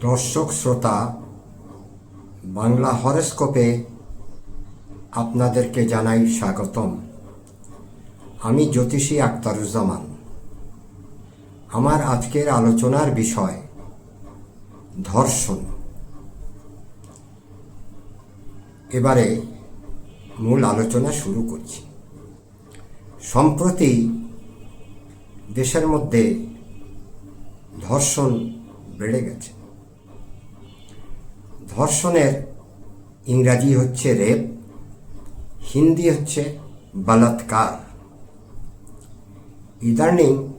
দর্শক, শ্রোতা, বাংলা হরস্কোপে আপনাদেরকে জানাই স্বাগতম। আমি জ্যোতিষী আক্তারুজ্জামান। আমার আজকের আলোচনার বিষয়, ধর্ষণ। এবারে মূল আলোচনা শুরু করছি। সম্প্রতি দেশের মধ্যে ধর্ষণ বেড়ে গেছে। ধর্ষণের ইংরাজি হচ্ছে রেপ, হিন্দি হচ্ছে বলাৎকার। ইদানিং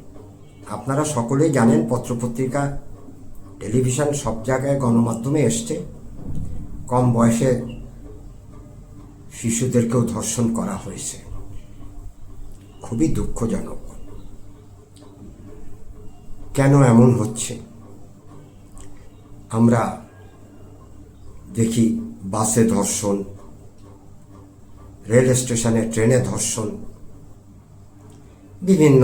আপনারা সকলেই জানেন পত্রপত্রিকা, টেলিভিশন সব জায়গায় গণমাধ্যমে এসছে। কম বয়সে শিশুদেরকেও ধর্ষণ করা হয়েছে। খুবই দুঃখজনক। কেন এমন হচ্ছে? আমরা দেখি বাসে ধর্ষণ, রেল স্টেশনে ট্রেনে ধর্ষণ, বিভিন্ন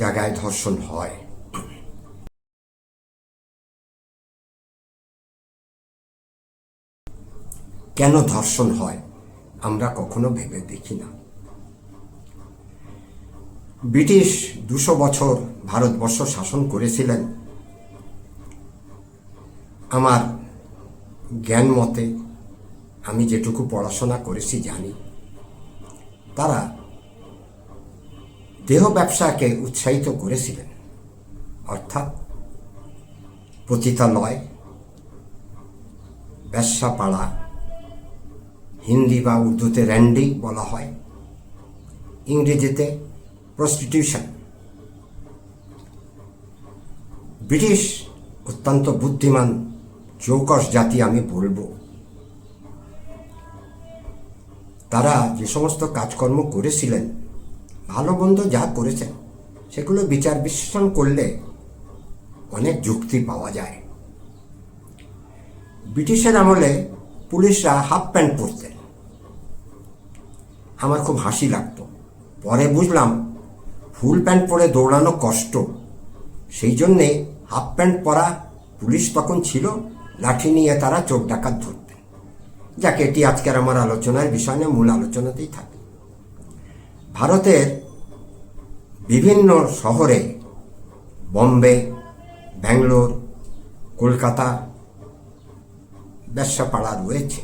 জায়গায় ধর্ষণ হয়। কেন ধর্ষণ হয় আমরা কখনো ভেবে দেখি না। ব্রিটিশ দুশো বছর ভারতবর্ষ শাসন করেছিলেন আমার জ্ঞান মতে আমি যেটুকু পড়াশোনা করেছি জানি। তারা দেহ ব্যবসাকে উৎসাহিত করেছিলেন। অর্থাৎ পতিতালয় ব্যবসাপাড়া হিন্দি বা উর্দুতে র্যান্ডি বলা হয়, ইংরেজিতে প্রস্টিটিউশন। ব্রিটিশ অত্যন্ত বুদ্ধিমান চৌকস জাতি আমি বলব। তারা যে সমস্ত কাজকর্ম করেছিলেন, ভালো মন্দ যা করেছেন, সেগুলো বিচার বিশ্লেষণ করলে অনেক যুক্তি পাওয়া যায়। ব্রিটিশের আমলে পুলিশরা হাফ প্যান্ট পরতেন। আমার খুব হাসি লাগতো। পরে বুঝলাম, ফুল প্যান্ট পরে দৌড়ানো কষ্ট। সেই জন্যে হাফ প্যান্ট পরা পুলিশ তখন ছিল লাঠি নিয়ে তারা চোখ ডাকাত ধরতেন। যাকে, এটি আজকের আমার আলোচনার বিষয় নিয়ে, মূল আলোচনাতেই থাকে। ভারতের বিভিন্ন শহরে বম্বে, ব্যাঙ্গালোর, কলকাতা ব্যবসাপাড়া রয়েছে।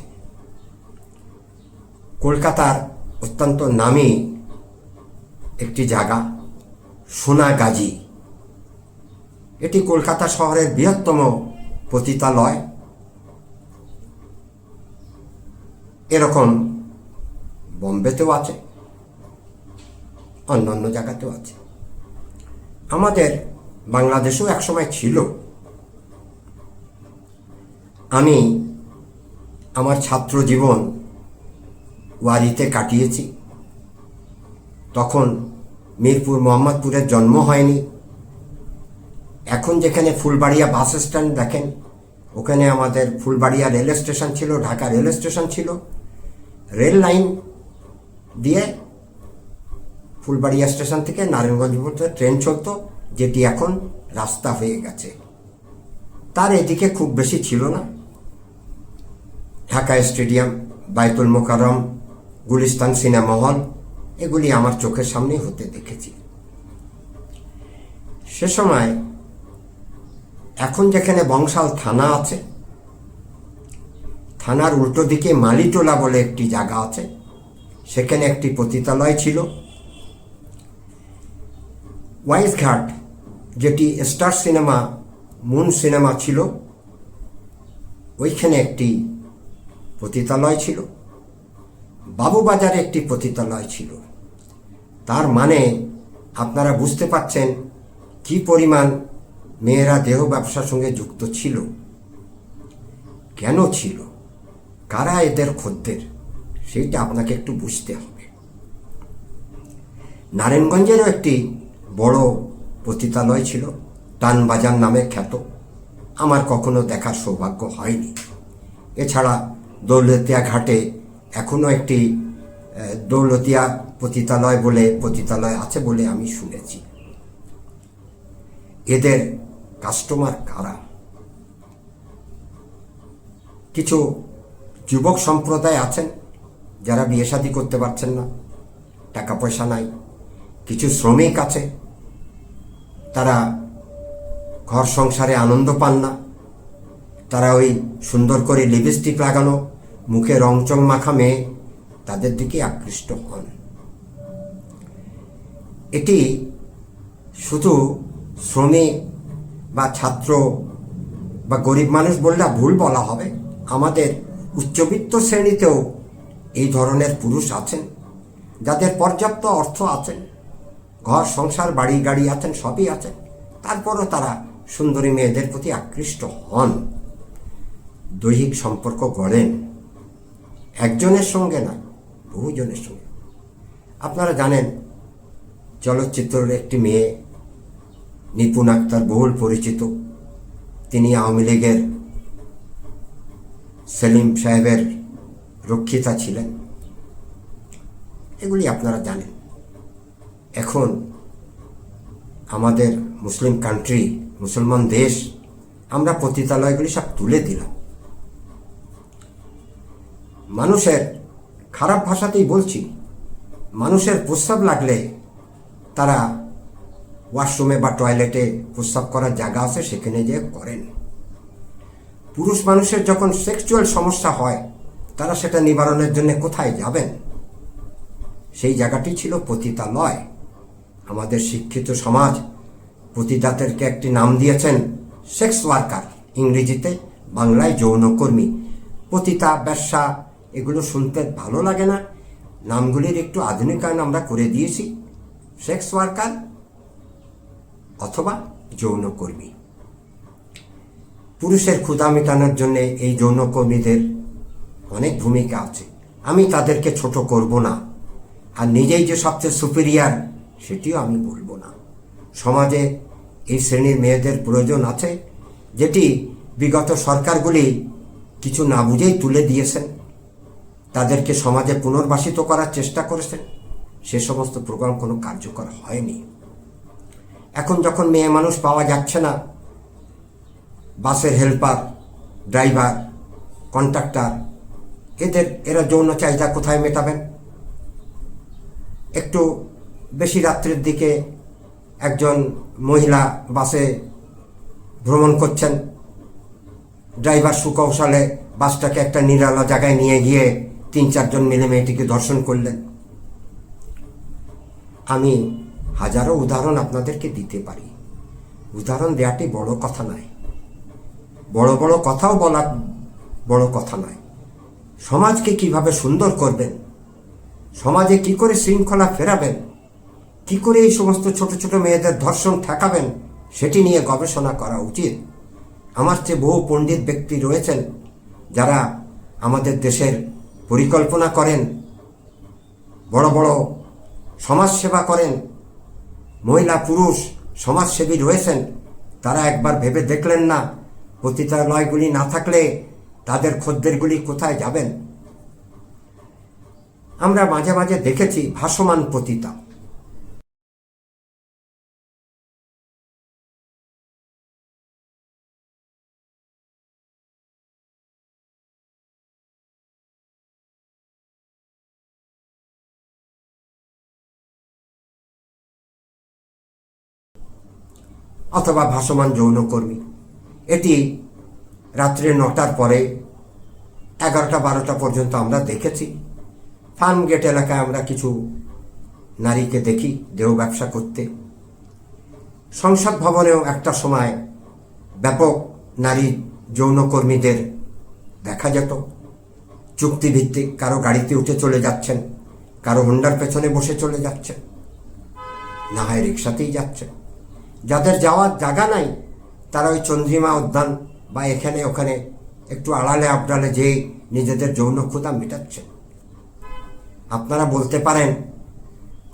কলকাতার অত্যন্ত নামী একটি জায়গা, সোনাগাজী। এটি কলকাতা শহরের বৃহত্তম পতিতালয়। এরকম বম্বেতেও আছে, অন্যান্য জায়গাতেও আছে। আমাদের বাংলাদেশেও একসময় ছিল। আমি আমার ছাত্র জীবন ওয়ারিতে কাটিয়েছি। তখন মিরপুর মোহাম্মদপুরের জন্ম হয়নি। এখন যেখানে ফুলবাড়িয়া বাস স্ট্যান্ড দেখেন, ওখানে আমাদের ফুলবাড়িয়া রেল স্টেশন ছিল, ঢাকা রেল স্টেশন ছিল। রেল লাইন দিয়ে ফুলবাড়িয়া স্টেশন থেকে নারায়ণগঞ্জ পর্যন্ত ট্রেন চলতো, যেটি এখন রাস্তা হয়ে গেছে। তার এদিকে খুব বেশি ছিল না। ঢাকা স্টেডিয়াম, বাইতুল মোকারম গুলিস্তান সিনেমা হল, এগুলি আমার চোখের সামনে হতে দেখেছি। সে সময় এখন যেখানে বংশাল থানা আছে, থানার উল্টো দিকে মালিটোলা বলে একটি জায়গা আছে। সেখানে একটি পতিতালয় ছিল। ওয়াইসঘাট, যেটি স্টার সিনেমা, মুন সিনেমা ছিল, ওইখানে একটি পতিতালয় ছিল। বাবুবাজারে একটি পতিতালয় ছিল। তার মানে আপনারা বুঝতে পাচ্ছেন কি পরিমাণ মেয়েরা দেহ ব্যবসার সঙ্গে যুক্ত ছিল। কেন ছিল? কারা এদের খদ্দের? সেইটা আপনাকে একটু বুঝতে হবে। নারায়ণগঞ্জেরও একটি বড় পতিতালয় ছিল। টানবাজার নামে খ্যাত। আমার কখনো দেখার সৌভাগ্য হয়নি। এছাড়া দৌলতিয়া ঘাটে এখনও একটি দৌলতিয়া পতিতালয় বলে পতিতালয় আছে বলে আমি শুনেছি। এদের কাস্টমার কারা? কিছু যুবক সম্প্রদায় আছেন যারা বিয়ে শাদী করতে পারছেন না, টাকা পয়সা নাই, কিছু শ্রমিক আছে, তারা ঘর সংসারে আনন্দ পান না, তারা ওই সুন্দর করে লিপস্টিক লাগানো, মুখে রংচং মাখা মেয়ে তাদের দিকে আকৃষ্ট হন। এটি শুধু শ্রমিক বা ছাত্র বা গরিব মানুষ বললে ভুল বলা হবে। আমাদের উচ্চবিত্ত শ্রেণীতেও এই ধরনের পুরুষ আছেন, যাদের পর্যাপ্ত অর্থ আছেন, ঘর, সংসার, বাড়ি, গাড়ি আছেন, সবই আছেন। তারপরও তারা সুন্দরী মেয়েদের প্রতি আকৃষ্ট হন। দৈহিক সম্পর্ক গড়েন। একজনের সঙ্গে না বহুজনের সঙ্গে। আপনারা জানেন, চলচ্চিত্রের একটি মেয়ে নিপুণ আক্তার বহুল পরিচিত। তিনি আওয়ামী লীগের সেলিম সাহেবের রক্ষিতা ছিলেন। এগুলি আপনারা জানেন। এখন আমাদের মুসলিম কান্ট্রি মুসলমান দেশ, আমরা পতিতালয়গুলি সব তুলে দিলাম। মানুষের খারাপ ভাষাতেই বলছি, মানুষের প্রস্রাব লাগলে তারা ওয়াশরুমে বা টয়লেটে প্রস্রাব করার জায়গা আছে, সেখানে যে করেন। পুরুষ মানুষের যখন সেক্সুয়াল সমস্যা হয়, তারা সেটা নিবারণের জন্য কোথায় যাবেন? সেই জায়গাটি ছিল পতিতা পতিতালয়। আমাদের শিক্ষিত সমাজ পতিতাদেরকে একটি নাম দিয়েছেন সেক্স ওয়ার্কার ইংরেজিতে বাংলায় যৌনকর্মী। পতিতা, ব্যবসা, এগুলো শুনতে ভালো লাগে না। নামগুলির একটু আধুনিকায়ন আমরা করে দিয়েছি। সেক্স ওয়ার্কার অথবা যৌনকর্মী। পুরুষের ক্ষুধা মেটানোর জন্য এই যৌনকর্মীদের অনেক ভূমিকা আছে। আমি তাদেরকে ছোট করব না। আর নিজেই যে সবচেয়ে সুপিরিয়ার সেটিও আমি বলব না। সমাজে এই শ্রেণির মেয়েদের প্রয়োজন আছে, যেটি বিগত সরকারগুলি কিছু না বুঝেই তুলে দিয়েছেন। তাদেরকে সমাজে পুনর্বাসিত করার চেষ্টা করেছেন। সে সমস্ত প্রোগ্রাম কোনো কার্যকর হয়নি। এখন যখন মেয়ে মানুষ পাওয়া যাচ্ছে না, বাসের হেল্পার, ড্রাইভার, কন্ট্রাক্টর, এদের, এরা যৌন চাহিদা কোথায় মেটাবেন? একটু বেশি রাত্রের দিকে একজন মহিলা বাসে ভ্রমণ করছেন। ড্রাইভার সুকৌশলে বাসটাকে একটা নিরালা জায়গায় নিয়ে গিয়ে তিন চারজন মিলে মেয়েটিকে দর্শন করলেন। আমি হাজারো উদাহরণ আপনাদেরকে দিতে পারি। উদাহরণ দেওয়াটি বড় কথা নয়। বড় বড় কথাও বলা বড় কথা নয়। সমাজকে কীভাবে সুন্দর করবেন? সমাজে কি করে শৃঙ্খলা ফেরাবেন? কি করে এই সমস্ত ছোট ছোট মেয়েদের ধর্ষণ ঠেকাবেন? সেটি নিয়ে গবেষণা করা উচিত। আমার চেয়ে বহু পণ্ডিত ব্যক্তি রয়েছেন যারা আমাদের দেশের পরিকল্পনা করেন, বড় বড় সমাজসেবা করেন মহিলা পুরুষ সমাজসেবী রয়েছেন, তারা একবার ভেবে দেখলেন না। পতিতালয়গুলি না থাকলে তাদের খদ্দেরগুলি কোথায় যাবেন? আমরা মাঝে মাঝে দেখেছি ভাসমান পতিতা। অথবা ভাসমান যৌনকর্মী এটি রাত্রে নটার পরে এগারোটা বারোটা পর্যন্ত আমরা দেখেছি। ফার্ম গেট এলাকায় আমরা কিছু নারীকে দেখি, দেহ ব্যবসা করতে। সংসদ ভবনেও একটা সময় ব্যাপক নারী যৌনকর্মীদের দেখা যেত। চুক্তিভিত্তিক, কারও গাড়িতে উঠে চলে যাচ্ছেন, কারও হোন্ডার পেছনে বসে চলে যাচ্ছেন। না হয় রিক্সাতেই যাচ্ছেন। যাদের যাওয়ার জায়গা নাই, তারা ওই চন্দ্রিমা উদ্যান বা এখানে ওখানে একটু আড়ালে আবডালে যেয়ে নিজেদের যৌন ক্ষুদা মেটাচ্ছেন আপনারা বলতে পারেন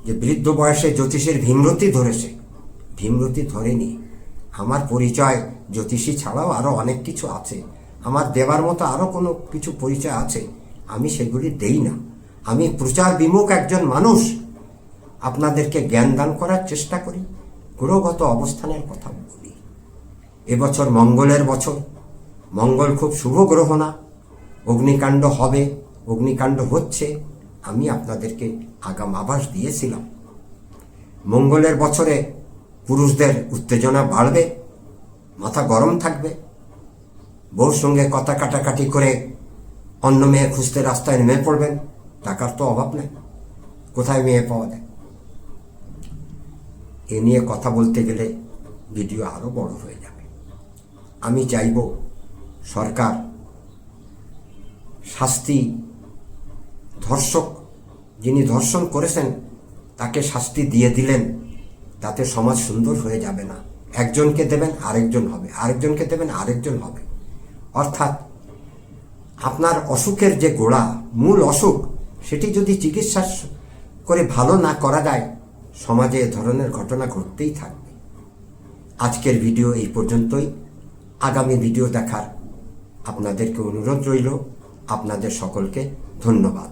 যে বৃদ্ধ বয়সে জ্যোতিষের ভীমরতি ধরেছে। ভীমরতি ধরেনি। আমার পরিচয় জ্যোতিষী ছাড়াও আরও অনেক কিছু আছে। আমার দেবার মতো আরও কোনো কিছু পরিচয় আছে। আমি সেগুলি দেই না। আমি প্রচার বিমুখ একজন মানুষ। আপনাদেরকে জ্ঞান দান করার চেষ্টা করি। গ্রহগত অবস্থানের কথা বলি। এবছর মঙ্গলের বছর। মঙ্গল খুব শুভ গ্রহ না। অগ্নিকাণ্ড হবে, অগ্নিকাণ্ড হচ্ছে, আমি আপনাদেরকে আগাম আভাস দিয়েছিলাম। মঙ্গলের বছরে পুরুষদের উত্তেজনা বাড়বে, মাথা গরম থাকবে। বউর সঙ্গে কথা কাটাকাটি করে অন্য মেয়ে খুঁজতে রাস্তায় নেমে পড়বেন, টাকার তো অভাব নেই। কোথায় মেয়ে পাওয়া যায়? এ নিয়ে কথা বলতে গেলে ভিডিও আরও বড় হয়ে যাবে। আমি চাইব সরকার শাস্তি, ধর্ষক যিনি ধর্ষণ করেছেন, তাকে শাস্তি দিয়ে দিলেন, তাতে সমাজ সুন্দর হয়ে যাবে না। একজনকে দেবেন, আরেকজন হবে। আরেকজনকে দেবেন, আরেকজন হবে। অর্থাৎ আপনার অসুখের যে গোড়া, মূল অসুখ, সেটি যদি চিকিৎসা করে ভালো না করা যায় সমাজে এ ধরনের ঘটনা ঘটতেই থাকবে। আজকের ভিডিও এই পর্যন্তই। আগামী ভিডিও দেখার আপনাদেরকে অনুরোধ রইল। আপনাদের সকলকে ধন্যবাদ।